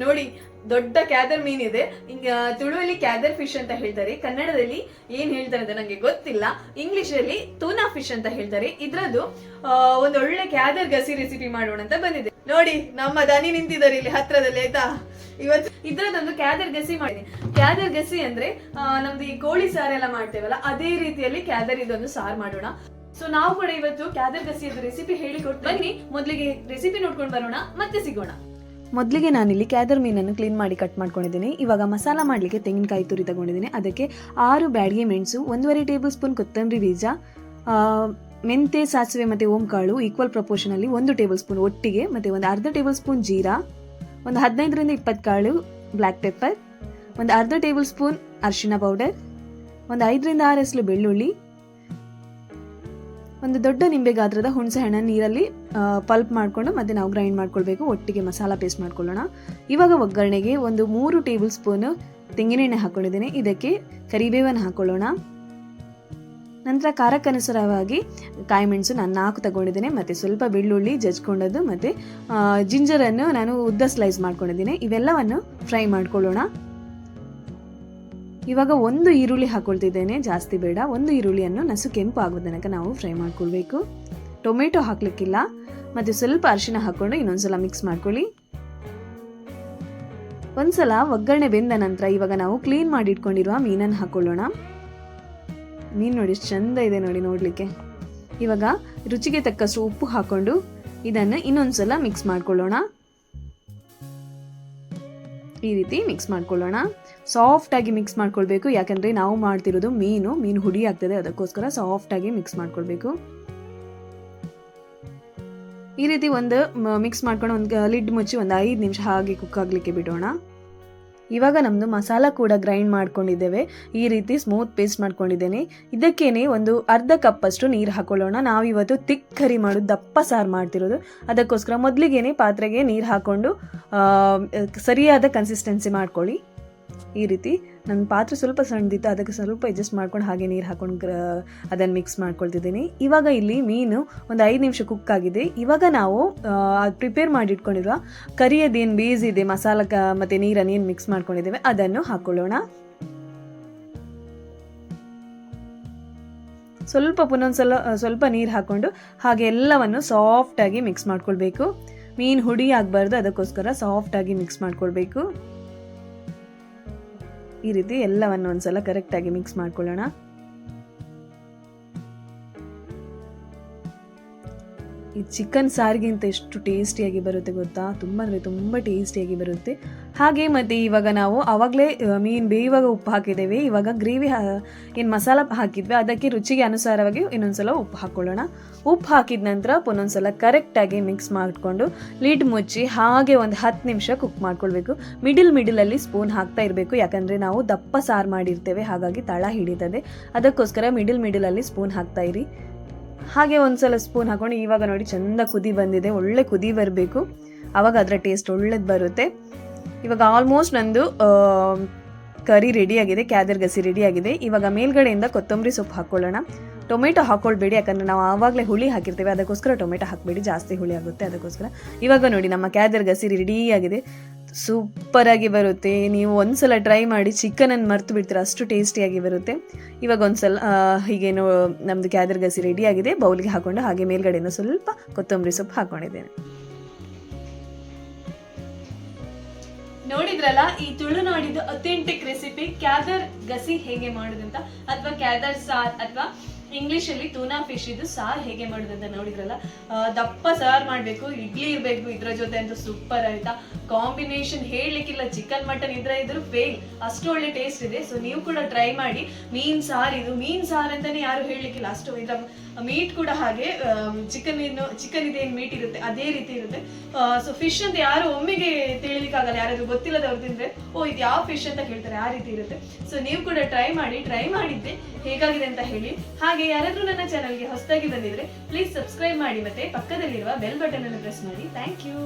ನೋಡಿ, ದೊಡ್ಡ ಕ್ಯಾದರ್ ಮೀನ್ ಇದೆ. ತುಳುವಲ್ಲಿ ಕ್ಯಾದರ್ ಫಿಶ್ ಅಂತ ಹೇಳ್ತಾರೆ. ಕನ್ನಡದಲ್ಲಿ ಏನ್ ಹೇಳ್ತಾರೆ ಅಂತ ನಂಗೆ ಗೊತ್ತಿಲ್ಲ. ಇಂಗ್ಲಿಷ್ ಅಲ್ಲಿ ತೂನಾ ಫಿಶ್ ಅಂತ ಹೇಳ್ತಾರೆ. ಇದ್ರದ್ದು ಒಂದು ಒಳ್ಳೆ ಕ್ಯಾದರ್ ಗಸಿ ರೆಸಿಪಿ ಮಾಡೋಣ ಅಂತ ಬಂದಿದೆ. ನೋಡಿ, ನಮ್ಮ ದನಿ ನಿಂತಿದ್ದಾರೆ ಇಲ್ಲಿ ಹತ್ರದಲ್ಲಿ, ಆಯ್ತಾ? ಇವತ್ತು ಇದ್ರದೊಂದು ಕ್ಯಾದರ್ ಗಸಿ ಮಾಡಿದೆ ಕ್ಯಾದರ್ ಗಸಿ ಅಂದ್ರೆ ನಮ್ದು ಈ ಕೋಳಿ ಸಾರೆಲ್ಲ ಮಾಡ್ತೇವಲ್ಲ, ಅದೇ ರೀತಿಯಲ್ಲಿ ಕ್ಯಾದರ್ ಇದೊಂದು ಸಾರ್ ಮಾಡೋಣ. ಸೊ ನಾವು ಕೂಡ ಇವತ್ತು ಕ್ಯಾದರ್ ಗಸಿಯದ ರೆಸಿಪಿ ಹೇಳಿಕೊಟ್ಟು ಬನ್ನಿ. ಮೊದಲಿಗೆ ರೆಸಿಪಿ ನೋಡ್ಕೊಂಡು ಬರೋಣ, ಮತ್ತೆ ಸಿಗೋಣ. ಮೊದಲಿಗೆ ನಾನಿಲ್ಲಿ ಕ್ಯಾದರ್ ಮೀನನ್ನು ಕ್ಲೀನ್ ಮಾಡಿ ಕಟ್ ಮಾಡ್ಕೊಂಡಿದ್ದೀನಿ. ಇವಾಗ ಮಸಾಲ ಮಾಡಲಿಕ್ಕೆ ತೆಂಗಿನಕಾಯಿ ತುರಿ ತಗೊಂಡಿದ್ದೀನಿ. ಅದಕ್ಕೆ ಆರು ಬ್ಯಾಡಿಗೆ ಮೆಣಸು, ಒಂದೂವರೆ ಟೇಬಲ್ ಸ್ಪೂನ್ ಕೊತ್ತಂಬರಿ ಬೀಜ ಮೆಂತೆ, ಸಾಸಿವೆ ಮತ್ತು ಓಂಕಾಳು ಈಕ್ವಲ್ ಪ್ರಪೋರ್ಷನಲ್ಲಿ ಒಂದು ಟೇಬಲ್ ಸ್ಪೂನ್ ಒಟ್ಟಿಗೆ ಮತ್ತು ಒಂದು ಅರ್ಧ ಟೇಬಲ್ ಸ್ಪೂನ್ ಜೀರಾ, ಒಂದು ಹದಿನೈದರಿಂದ ಇಪ್ಪತ್ತು ಕಾಳು ಬ್ಲ್ಯಾಕ್ ಪೆಪ್ಪರ್, ಒಂದು ಅರ್ಧ ಟೇಬಲ್ ಸ್ಪೂನ್ ಅರಿಶಿನ ಪೌಡರ್, ಒಂದು ಐದರಿಂದ ಆರು ಹೆಸಲು ಬೆಳ್ಳುಳ್ಳಿ ಒಂದು ದೊಡ್ಡ ನಿಂಬೆ ಗಾತ್ರದ ಹುಣಸೆ ಹಣ್ಣ ನೀರಲ್ಲಿ ಪಲ್ಪ್ ಮಾಡಿಕೊಂಡು ಮತ್ತೆ ನಾವು ಗ್ರೈಂಡ್ ಮಾಡ್ಕೊಳ್ಬೇಕು. ಒಟ್ಟಿಗೆ ಮಸಾಲ ಪೇಸ್ಟ್ ಮಾಡ್ಕೊಳ್ಳೋಣ. ಇವಾಗ ಒಗ್ಗರಣೆಗೆ ಒಂದು ಮೂರು ಟೇಬಲ್ ಸ್ಪೂನ್ ತೆಂಗಿನೆಣ್ಣೆ ಹಾಕೊಂಡಿದ್ದೀನಿ. ಇದಕ್ಕೆ ಕರಿಬೇವನ್ನು ಹಾಕೊಳ್ಳೋಣ. ನಂತರ ಖಾರಕ್ಕನುಸಾರವಾಗಿ ಕಾಯಿ ಮೆಣಸು ನಾನು ನಾಲ್ಕು ತಗೊಂಡಿದ್ದೇನೆ. ಮತ್ತು ಸ್ವಲ್ಪ ಬೆಳ್ಳುಳ್ಳಿ ಜಜ್ಕೊಂಡದ್ದು, ಮತ್ತು ಜಿಂಜರನ್ನು ನಾನು ಉದ್ದ ಸ್ಲೈಸ್ ಮಾಡ್ಕೊಂಡಿದ್ದೀನಿ. ಇವೆಲ್ಲವನ್ನು ಫ್ರೈ ಮಾಡ್ಕೊಳ್ಳೋಣ. ಇವಾಗ ಒಂದು ಈರುಳ್ಳಿ ಹಾಕೊಳ್ತಿದ್ದೇನೆ, ಜಾಸ್ತಿ ಬೇಡ. ಒಂದು ಈರುಳ್ಳಿಯನ್ನು ನಸು ಕೆಂಪು ಆಗೋ ತನಕ ನಾವು ಫ್ರೈ ಮಾಡ್ಕೊಳ್ಬೇಕು. ಟೊಮೆಟೊ ಹಾಕ್ಲಿಕ್ಕಿಲ್ಲ. ಮತ್ತು ಸ್ವಲ್ಪ ಅರಿಶಿನ ಹಾಕ್ಕೊಂಡು ಇನ್ನೊಂದ್ಸಲ ಮಿಕ್ಸ್ ಮಾಡ್ಕೊಳ್ಳಿ. ಒಂದ್ಸಲ ಒಗ್ಗರಣೆ ಬೆಂದ ನಂತರ ಇವಾಗ ನಾವು ಕ್ಲೀನ್ ಮಾಡಿ ಇಟ್ಕೊಂಡಿರುವ ಮೀನನ್ನು ಹಾಕೊಳ್ಳೋಣ. ಮೀನು ನೋಡಿ ಚಂದ ಇದೆ ನೋಡಿ ನೋಡಲಿಕ್ಕೆ. ಇವಾಗ ರುಚಿಗೆ ತಕ್ಕಷ್ಟು ಉಪ್ಪು ಹಾಕೊಂಡು ಇದನ್ನು ಇನ್ನೊಂದ್ಸಲ ಮಿಕ್ಸ್ ಮಾಡ್ಕೊಳ್ಳೋಣ. ಈ ರೀತಿ ಮಿಕ್ಸ್ ಮಾಡ್ಕೊಳ್ಳೋಣ. ಸಾಫ್ಟ್ ಆಗಿ ಮಿಕ್ಸ್ ಮಾಡ್ಕೊಳ್ಬೇಕು. ಯಾಕಂದ್ರೆ ನಾವು ಮಾಡ್ತಿರೋದು ಮೀನು ಮೀನು ಹುಡಿ ಆಗ್ತದೆ. ಅದಕ್ಕೋಸ್ಕರ ಸಾಫ್ಟ್ ಆಗಿ ಮಿಕ್ಸ್ ಮಾಡ್ಕೊಳ್ಬೇಕು. ಈ ರೀತಿ ಒಂದು ಮಿಕ್ಸ್ ಮಾಡ್ಕೊಂಡು ಒಂದು, ಲಿಡ್ ಮುಚ್ಚಿ ಒಂದು ಐದು ನಿಮಿಷ ಹಾಗೆ ಕುಕ್ ಆಗಲಿಕ್ಕೆ ಬಿಡೋಣ. ಇವಾಗ ನಮ್ಮದು ಮಸಾಲ ಕೂಡ ಗ್ರೈಂಡ್ ಮಾಡ್ಕೊಂಡಿದ್ದೇವೆ. ಈ ರೀತಿ ಸ್ಮೂತ್ ಪೇಸ್ಟ್ ಮಾಡ್ಕೊಂಡಿದ್ದೇನೆ. ಇದಕ್ಕೇನೆ ಒಂದು ಅರ್ಧ ಕಪ್ಪಷ್ಟು ನೀರು ಹಾಕೊಳ್ಳೋಣ. ನಾವಿವತ್ತು ತಿಕ್ ಕರಿ ಮಾಡೋದು, ದಪ್ಪ ಸಾರು ಮಾಡ್ತಿರೋದು. ಅದಕ್ಕೋಸ್ಕರ ಮೊದಲಿಗೇನೆ ಪಾತ್ರೆಗೆ ನೀರು ಹಾಕ್ಕೊಂಡು ಸರಿಯಾದ ಕನ್ಸಿಸ್ಟೆನ್ಸಿ ಮಾಡ್ಕೊಳ್ಳಿ. ಈ ರೀತಿ ನನ್ನ ಪಾತ್ರೆ ಸ್ವಲ್ಪ ಸಣ್ಣದಿತ್ತು, ಅದಕ್ಕೆ ಸ್ವಲ್ಪ ಅಡ್ಜಸ್ಟ್ ಮಾಡ್ಕೊಂಡು ಹಾಗೆ ನೀರು ಹಾಕೊಂಡು ಅದನ್ನು ಮಿಕ್ಸ್ ಮಾಡ್ಕೊಳ್ತಿದ್ದೀನಿ. ಇವಾಗ ಇಲ್ಲಿ ಮೀನು ಒಂದು ಐದು ನಿಮಿಷ ಕುಕ್ ಆಗಿದೆ. ಇವಾಗ ನಾವು ಪ್ರಿಪೇರ್ ಮಾಡಿಟ್ಕೊಂಡಿರುವ ಕರಿಯದೇನು ಬೇಯಿಸಿದೆ, ಮಸಾಲ ಮತ್ತು ನೀರನ್ನು ಏನು ಮಿಕ್ಸ್ ಮಾಡ್ಕೊಂಡಿದ್ದೇವೆ, ಅದನ್ನು ಹಾಕೊಳ್ಳೋಣ. ಸ್ವಲ್ಪ ಪುನೊಂದ್ಸಲ ಸ್ವಲ್ಪ ನೀರು ಹಾಕ್ಕೊಂಡು ಹಾಗೆ ಎಲ್ಲವನ್ನು ಸಾಫ್ಟಾಗಿ ಮಿಕ್ಸ್ ಮಾಡ್ಕೊಳ್ಬೇಕು. ಮೀನು ಹುಡಿ ಆಗಬಾರ್ದು, ಅದಕ್ಕೋಸ್ಕರ ಸಾಫ್ಟಾಗಿ ಮಿಕ್ಸ್ ಮಾಡ್ಕೊಳ್ಬೇಕು. ಈ ರೀತಿ ಎಲ್ಲವನ್ನು ಒಂದ್ಸಲ ಕರೆಕ್ಟಾಗಿ ಮಿಕ್ಸ್ ಮಾಡ್ಕೊಳ್ಳೋಣ. ಈ ಚಿಕನ್ ಸಾರಿಗಿಂತ ಎಷ್ಟು ಟೇಸ್ಟಿಯಾಗಿ ಬರುತ್ತೆ ಗೊತ್ತಾ? ತುಂಬ ಅಂದರೆ ತುಂಬ ಟೇಸ್ಟಿಯಾಗಿ ಬರುತ್ತೆ. ಹಾಗೆ ಮತ್ತು ಇವಾಗ ನಾವು ಆವಾಗಲೇ ಮೀನು ಬೇಯುವಾಗ ಉಪ್ಪು ಹಾಕಿದ್ದೇವೆ. ಇವಾಗ ಗ್ರೇವಿ ಏನು ಮಸಾಲ ಹಾಕಿದ್ವಿ. ಅದಕ್ಕೆ ರುಚಿಗೆ ಅನುಸಾರವಾಗಿ ಇನ್ನೊಂದ್ಸಲ ಉಪ್ಪು ಹಾಕ್ಕೊಳ್ಳೋಣ ಉಪ್ಪು ಹಾಕಿದ ನಂತರ ಪುನೊಂದ್ಸಲ ಕರೆಕ್ಟಾಗಿ ಮಿಕ್ಸ್ ಮಾಡಿಕೊಂಡು ಲಿಡ್ ಮುಚ್ಚಿ ಹಾಗೆ ಒಂದು ಹತ್ತು ನಿಮಿಷ ಕುಕ್ ಮಾಡ್ಕೊಳ್ಬೇಕು. ಮಿಡಿಲ್ ಮಿಡಿಲಲ್ಲಿ ಸ್ಪೂನ್ ಹಾಕ್ತಾ ಇರಬೇಕು. ಯಾಕಂದರೆ ನಾವು ದಪ್ಪ ಸಾರು ಮಾಡಿರ್ತೇವೆ. ಹಾಗಾಗಿ ತಳ ಹಿಡಿತದೆ. ಅದಕ್ಕೋಸ್ಕರ ಮಿಡಿಲ್ ಮಿಡಿಲಲ್ಲಿ ಸ್ಪೂನ್ ಹಾಕ್ತಾ ಇರಿ. ಹಾಗೆ ಒಂದ್ಸಲ ಸ್ಪೂನ್ ಹಾಕೊಂಡು ಇವಾಗ ನೋಡಿ ಚೆಂದ ಕುದಿ ಬಂದಿದೆ, ಒಳ್ಳೆ ಕುದಿ ಬರಬೇಕು. ಆವಾಗ ಅದರ ಟೇಸ್ಟ್ ಒಳ್ಳೇದು ಬರುತ್ತೆ. ಇವಾಗ ಆಲ್ಮೋಸ್ಟ್ ನಂದು ಕರಿ ರೆಡಿಯಾಗಿದೆ ಕ್ಯಾದರ್ ಗಸಿ ರೆಡಿಯಾಗಿದೆ ಇವಾಗ ಮೇಲ್ಗಡೆಯಿಂದ ಕೊತ್ತಂಬರಿ ಸೊಪ್ಪು ಹಾಕ್ಕೊಳ್ಳೋಣ ಟೊಮೆಟೊ ಹಾಕ್ಕೊಳ್ಬೇಡಿ ಯಾಕಂದರೆ ನಾವು ಆವಾಗಲೇ ಹುಳಿ ಹಾಕಿರ್ತೇವೆ, ಅದಕ್ಕೋಸ್ಕರ ಟೊಮೆಟೊ ಹಾಕಬೇಡಿ, ಜಾಸ್ತಿ ಹುಳಿ ಆಗುತ್ತೆ ಅದಕ್ಕೋಸ್ಕರ. ಇವಾಗ ನೋಡಿ ನಮ್ಮ ಕ್ಯಾದರ್ ಗಸಿ ರೆಡಿಯಾಗಿದೆ ಸೂಪರಾಗಿ ಬರುತ್ತೆ. ನೀವು ಒಂದ್ಸಲ ಟ್ರೈ ಮಾಡಿ ಚಿಕನನ್ನು ಮರ್ತು ಬಿಡ್ತೀರ, ಅಷ್ಟು ಟೇಸ್ಟಿಯಾಗಿ ಬರುತ್ತೆ. ಇವಾಗ ಒಂದ್ಸಲ ಸಲ ಹೀಗೇನು ನಮ್ಮದು ಕ್ಯಾದರ್ ಗಸಿ ರೆಡಿಯಾಗಿದೆ ಬೌಲ್ಗೆ ಹಾಕೊಂಡು ಹಾಗೆ ಮೇಲ್ಗಡೆಯಿಂದ ಸ್ವಲ್ಪ ಕೊತ್ತಂಬರಿ ಸೊಪ್ಪು ಹಾಕ್ಕೊಂಡಿದ್ದೇನೆ ನೋಡಿದ್ರಲ್ಲ, ಈ ತುಳುನಾಡಿದ ಅಥೆಂಟಿಕ್ ರೆಸಿಪಿ ಕ್ಯಾದರ್ ಗಸಿ ಹೇಗೆ ಮಾಡುದಂತ ಅಥವಾ ಕ್ಯಾದರ್ ಸಾರ್, ಅಥವಾ ಇಂಗ್ಲಿಷ್ ಅಲ್ಲಿ ತೂನಾ ಫಿಶ್ ಇದು ಸಾರ್ ಹೇಗೆ ಮಾಡುದಂತ ನೋಡಿದ್ರಲ್ಲ? ದಪ್ಪ ಸಾರ್ ಮಾಡ್ಬೇಕು, ಇಡ್ಲಿ ಇರ್ಬೇಕು, ಇದ್ರ ಜೊತೆ ಅಂತೂ ಸೂಪರ್ ಆಯ್ತಾ? ಕಾಂಬಿನೇಷನ್ ಹೇಳಲಿಕ್ಕಿಲ್ಲ, ಚಿಕನ್, ಮಟನ್ ಇದ್ರೆ ಇದ್ರೂ ಫೇಲ್ ಅಷ್ಟು ಒಳ್ಳೆ ಟೇಸ್ಟ್ ಇದೆ. ಸೊ ನೀವು ಕೂಡ ಟ್ರೈ ಮಾಡಿ. ಮೀನ್ ಸಾರ್ ಇದು. ಮೀನ್ ಸಾರ್ ಅಂತಾನೆ ಯಾರು ಹೇಳಲಿಕ್ಕಿಲ್ಲ. ಅಷ್ಟು ಇದರ ಮೀಟ್ ಕೂಡ ಹಾಗೆ ಚಿಕನ್ ಏನು ಚಿಕನ್ ಇದೇನು ಮೀಟ್ ಇರುತ್ತೆ, ಅದೇ ರೀತಿ ಇರುತ್ತೆ. ಸೊ ಫಿಶ್ ಅಂತ ಯಾರು ಒಮ್ಮೆಗೆ ತಿಳಿಲಿಕ್ಕಾಗಲ್ಲ. ಯಾರಾದ್ರೂ ಗೊತ್ತಿಲ್ಲದವ್ರು ತಿಂದ್ರೆ, ಓ, ಇದು ಯಾವ ಫಿಶ್ ಅಂತ ಕೇಳ್ತಾರೆ, ಆ ರೀತಿ ಇರುತ್ತೆ. ಸೊ ನೀವು ಕೂಡ ಟ್ರೈ ಮಾಡಿ ಟ್ರೈ ಮಾಡಿದ್ದೆ. ಹೇಗಾಗಿದೆ ಅಂತ ಹೇಳಿ. ಹಾಗೆ ಯಾರಾದ್ರೂ ನನ್ನ ಚಾನಲ್ಗೆ ಹೊಸದಾಗಿ ಬಂದಿದ್ರೆ ಪ್ಲೀಸ್ ಸಬ್ಸ್ಕ್ರೈಬ್ ಮಾಡಿ ಮತ್ತೆ ಪಕ್ಕದಲ್ಲಿರುವ ಬೆಲ್ ಬಟನ್ ಅನ್ನು ಪ್ರೆಸ್ ಮಾಡಿ. Thank you